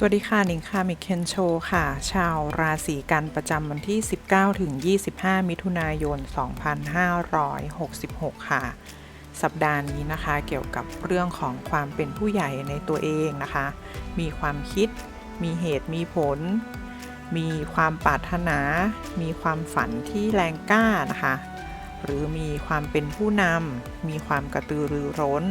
สวัสดีค่ะนิงค่ะมิเคนโชค่ะ ชาวราศีกันประจำวันที่ 19 ถึง 25 มิถุนายน 2566 ค่ะ สัปดาห์นี้นะคะ เกี่ยวกับเรื่องของความเป็นผู้ใหญ่ในตัวเองนะคะ มีความคิด มีเหตุมีผล มีความปรารถนา มีความฝันที่แรงกล้านะคะ หรือมีความเป็นผู้นำมีความกระตือรือร้น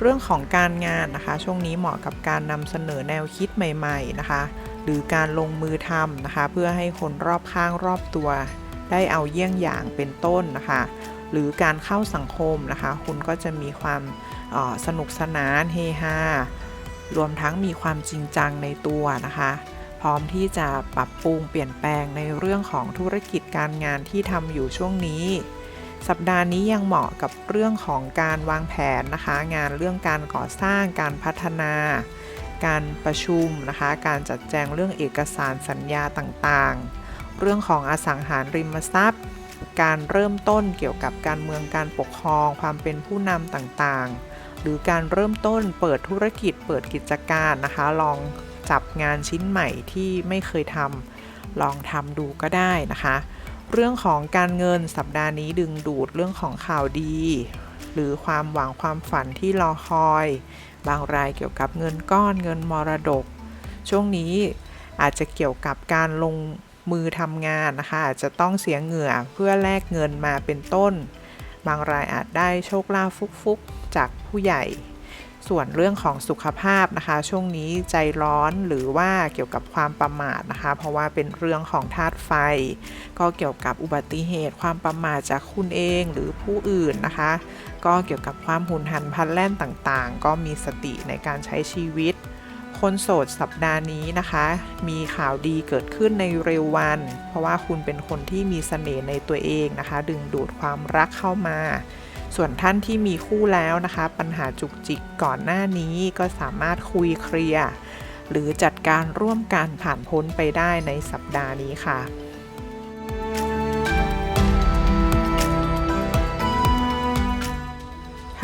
เรื่องของการงานนะคะ ช่วงนี้เหมาะกับการนำเสนอแนวคิดใหม่ๆนะคะ หรือการลงมือทำนะคะ เพื่อให้คนรอบข้างรอบตัว ได้เอาเยี่ยงอย่างเป็นต้นนะคะ หรือการเข้าสังคมนะคะ คุณก็จะมีความออสนุกสนานเฮฮารวมทั้งมีความจริงจังในตัวนะคะ พร้อมที่จะปรับปรุงเปลี่ยนแปลงในเรื่องของธุรกิจการงานที่ทำอยู่ช่วงนี้ สัปดาห์นี้ยังเหมาะกับเรื่องของการวางแผนนะคะ งานเรื่องการก่อสร้างการพัฒนา การประชุมนะคะ การจัดแจงเรื่องเอกสารสัญญาต่างๆ เรื่องของอสังหาริมทรัพย์ การเริ่มต้นเกี่ยวกับการเมืองการปกครองความเป็นผู้นำต่างๆ หรือการเริ่มต้นเปิดธุรกิจเปิดกิจการนะคะ ลองจับงานชิ้นใหม่ที่ไม่เคยทำลองทำดูก็ได้นะคะ เรื่องของการเงินสัปดาห์นี้ดึงดูดเรื่องของข่าวดี หรือความหวังความฝันที่รอคอย บางรายเกี่ยวกับเงินก้อนเงินมรดก ช่วงนี้อาจจะเกี่ยวกับการลงมือทำงานนะคะอาจจะต้องเสียเหงื่อเพื่อแลกเงินมาเป็นต้น บางรายอาจได้โชคลาภฟุกๆ จากผู้ใหญ่ ส่วนเรื่องของสุขภาพนะคะ ช่วงนี้ใจร้อนหรือว่าเกี่ยวกับความประมาทนะคะ เพราะว่าเป็นเรื่องของธาตุไฟ ก็เกี่ยวกับอุบัติเหตุ ความประมาทจากคุณเองหรือผู้อื่นนะคะ ก็เกี่ยวกับความหุนหันพลันแล่นต่างๆ ก็มีสติในการใช้ชีวิต คนโสดสัปดาห์นี้นะคะ มีข่าวดีเกิดขึ้นในเร็ววัน เพราะว่าคุณเป็นคนที่มีเสน่ห์ในตัวเองนะคะ ดึงดูดความรักเข้ามา ส่วนท่านที่มีคู่แล้วนะคะ ปัญหาจุกจิกก่อนหน้านี้ก็สามารถคุยเคลียร์หรือจัดการร่วมกันผ่านพ้นไปได้ในสัปดาห์นี้ค่ะ